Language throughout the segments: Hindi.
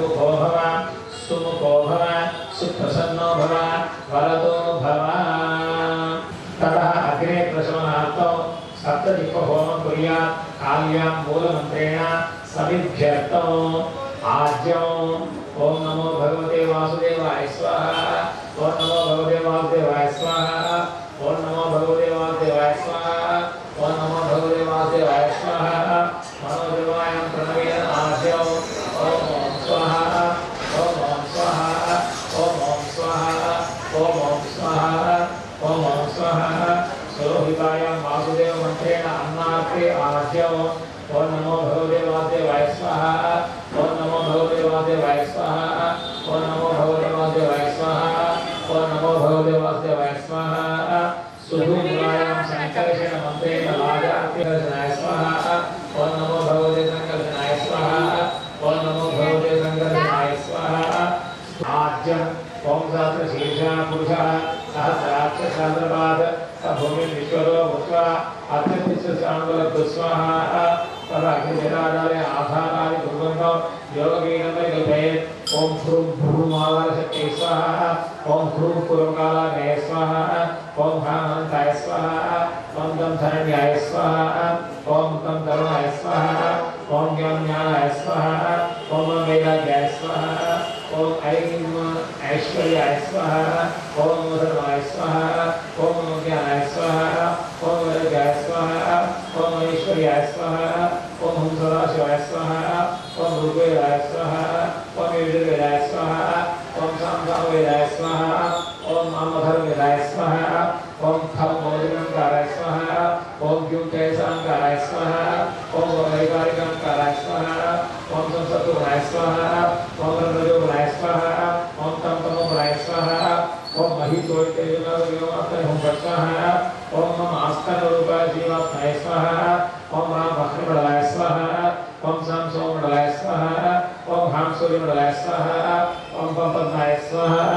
मम अभिमुखो भव सुमुखो भव सुप्रसन्नो भव वरदो भव ततः अग्रे प्रशमनार्थं सप्तदिक्पहोमं कुर्यात् काल्यां मूलमन्त्रेण समिभ्यर्थम् आज्यम् स्वाहा। ॐ नमो भगवते वासुदेवाय स्वाहा। ॐ नमो भगवते वासुदेवाय स्वाहा। सुधूम्रायां सङ्कर्षण मन्त्रेण राजातिकर्षणाय स्वाहा। ॐ नमो भगवते सङ्कर्षणाय स्वाहा। ॐ नमो भगवते सङ्कर्षणाय स्वाहा। आज्यम् ॐ सहस्रशीर्षः पुरुषः सहस्राक्षसान्द्रपाद स भूमिं विश्वरो भूत्वा अत्यतिष्ठाङ्गुलब्धु तदा अग्निजलादाय आधारादि कुर्वन्तो योगवीरमे कल्पयेत् ॐ ह्रूं भ्रूमावरशक्ति स्वाहा ॐ ह्रूं कुरुकालाय स्वाहा ॐ हामन्ताय स्वाहा ॐ तं धरण्याय स्वाहा ॐ तं तरुणाय स्वाहा ॐ ज्ञान ज्ञानाय स्वाहा ॐ वैराग्याय स्वाहा ॐ ऐं ऐश्वर्याय स्वाहा ॐ धर्माय स्वाहा ॐ ज्ञानाय स्वाहा ॐ वैराग्याय स्वाहा ॐ ऐश्वर्याय स्वाहा ॐ हंसदाशिवाय स्वाहा ॐ ऋग्वेदाय स्वाहा ॐ यजुर्वेदाय स्वाहा ॐ सामवेदाय स्वाहा ॐ अमधर्वेदाय स्वाहा ॐ फलमोदनकाराय स्वाहा ॐ द्युतेशाङ्काराय स्वाहा ॐ वैकारिकङ्काराय स्वाहा ॐ संसत्तुगुणाय स्वाहा ॐ रजोगुणाय स्वाहा ॐ तमतमोगुणाय स्वाहा ॐ महितोयतेजोगुणाय स्वाहा ॐ मम आस्कनरूपाय जीवात्माय स्वाहा ॐ राम ॐ हाँ सूर्यमण्डलाय स्वाहा ॐ पं पद्माय स्वाहा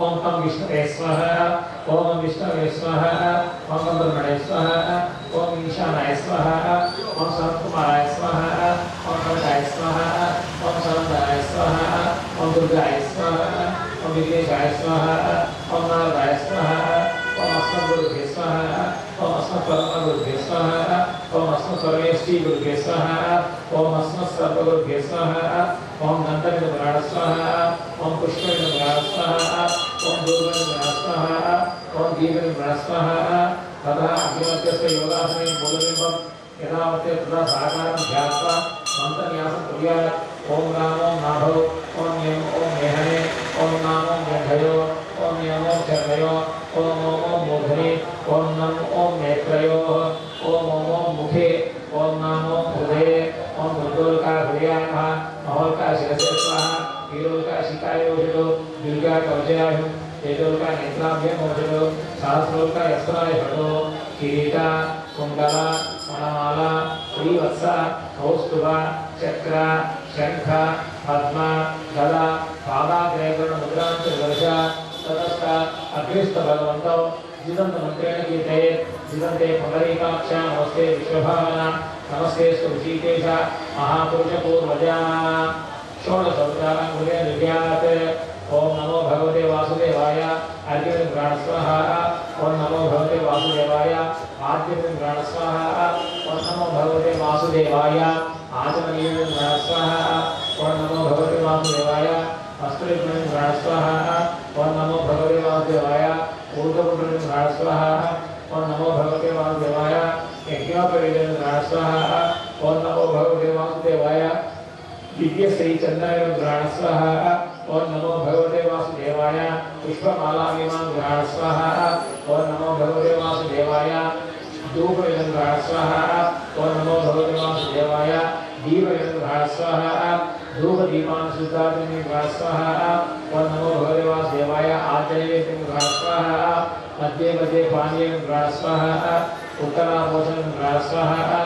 ॐ तं विष्णवे स्वाहा ॐ विष्णवे स्वाहा ॐ ब्रह्मणे स्वाहा ॐ ईशानाय स्वाहा ॐ सनत्कुमाराय स्वाहा ॐ कनकाय स्वाहा ॐ सनन्दनाय स्वाहा ॐ दुर्गाय स्वाहा ॐ विघ्नेशाय स्वाहा ॐ नारदाय स्वाहा ॐ अस्मद्गुरुभ्ये स्वाहा ॐ अस्मत्परमगुरुभ्ये स्वाहा ॐ अस्मत्परमेष्टिगुरुभ्ये स्वाहा ॐ अस्मत्सर्वगुरुभ्ये स्वाहा ॐ गन्धर्वगुणाः स्वाहा ॐ पुष्पगुणाः स्वाहा ॐ दुर्गुणाः स्वाहा ॐ दीर्घगुणाः स्वाहा तथा अग्निमध्यस्य योगासने मूलबिम्बं यदा वर्तते तदा साकारं ध्यात्वा मन्त्रन्यासं कुर्यात्। ॐ रामो नाभौ ॐ यं ॐ मेहने ॐ नामो मेघयो ॐ यमो चर्मयो ॐ ॐ मूर्धने ॐ नम स्वाहा वीरोल्का शिकाय ओषधो दुर्गा कवचयाय तेजोल्का नेत्राभ्यं ओषधो सहस्रोल्का यस्त्राय हटो किरीट कुण्डल मणमाला श्रीवत्स कौस्तुभ चक्र शङ्ख पद्म गदा पादाग्रेकरण मुद्रांच वर्ष ततस्त अग्निस्त भगवन्तौ जिदन्त मन्त्रेण कीर्तयेत् जिदन्ते पुनरीकाक्षा नमस्ते विश्वभावना नमस्ते ऋषिकेश महापुरुषपूर्वजा षोडशोपचाराङ्गुले निर्यात् ॐ नमो भगवते वासुदेवाय। अर्जुन स्वाहा ॐ नमो भगवते वासुदेवाय। आद्यं स्वाहा ॐ नमो भगवते वासुदेवाय। आचमनीय स्वाहा ॐ नमो भगवते वासुदेवाय। अस्त्रिग्नं स्वाहा ॐ नमो भगवते वासुदेवाय। ऊर्ध्वपुण्ड्रं स्वाहा ॐ नमो भगवते वासुदेवाय। यज्ञोपवेदन स्वाहा ॐ नमो भगवते वासुदेवाय। दिव्य श्री चंद्राय ग्रहण ओम नमो भगवते वासुदेवाय पुष्पमाला विमान ग्रहण स्वाहा ओम नमो भगवते वासुदेवाय धूप विमान ग्रहण स्वाहा ओम नमो भगवते वासुदेवाय दीप विमान ग्रहण स्वाहा धूप दीपान ग्रहण स्वाहा ओम नमो भगवते वासुदेवाय आजय ग्रहण स्वाहा मध्ये मध्ये पानीय ग्रहण स्वाहा ग्रहण स्वाहा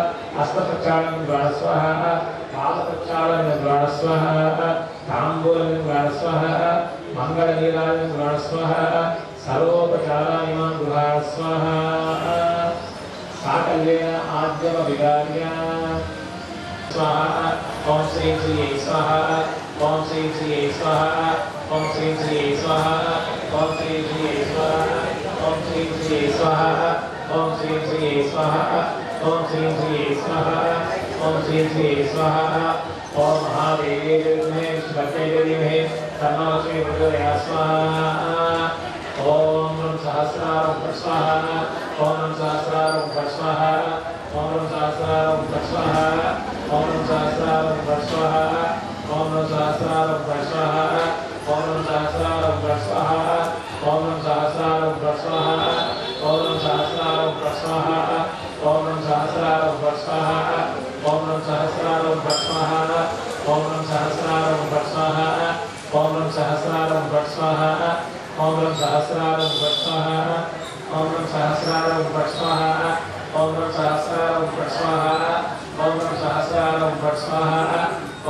ग्रहण स्वाहा गणस्वः ताम्बूलमिं गणस्वः मङ्गलनीरामिं गणस्वः सर्वोपचाराणि माँ गृहास्वः साकल्येन आद्यमभिकार्य स्वाहा ॐ श्रीं श्रियै स्वाहा ॐ श्रीं श्रियै स्वाहा ॐ श्रीं श्रियै स्वाहा ॐ श्रीं श्रियै स्वाहा ॐ श्रीं श्रियै स्वाहा ॐ श्रीं श्रियै स्वाहा ॐ श्रीं श्रियै स्वाहा ओम श्री श्री स्वाहा ओम महादेव ने महादेवी देवी ने तन्नो श्री भगवान स्वाहा ओम सहस्रार स्वाहा ओम सहस्रार स्वाहा ओम सहस्रार स्वाहा सहस्रारम भट्स्वाहार ॐ लं सहस्रारं भट्स्वाहार ॐ लं सहस्रारं भट्स्वाहार ॐ लं सहस्रारं भट्स्वाहार ॐ सहस्रारम सहस्रारं भट्स्वाहार ॐ लं सहस्रारं भट्स्वाहार ॐ लं सहस्रारं भट्स्वाहार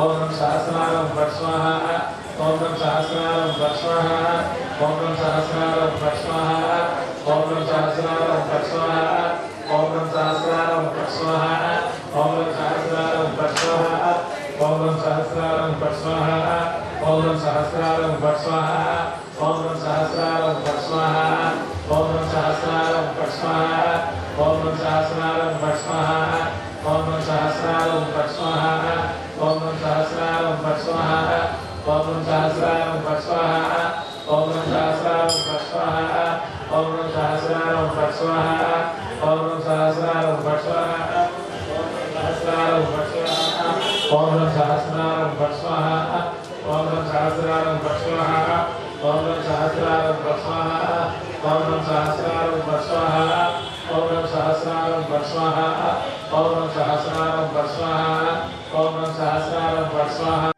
ॐ लं सहस्रारं भट्स्वाहार ॐ लं सहस्रारं भट्स्वाहार ॐ लं सहस्रारं भट्स्वाहार ॐ लं सहस्रारं ॐ सहस्रारं भट्स्वाहा ॐ सहस्रारं भट्स्वाहा ॐ सहस्रारं भट्स्वाहा ॐ सहस्रारं भट्स्वाहा ॐ सहस्रारं పౌర్ణం సహస్రారం పస్వాహ పౌర్ణం సహస్రారం పస్వాహ పౌర్ణం సహస్రారం పస్వాహ పౌర్ణం సహస్రారం పస్వాహ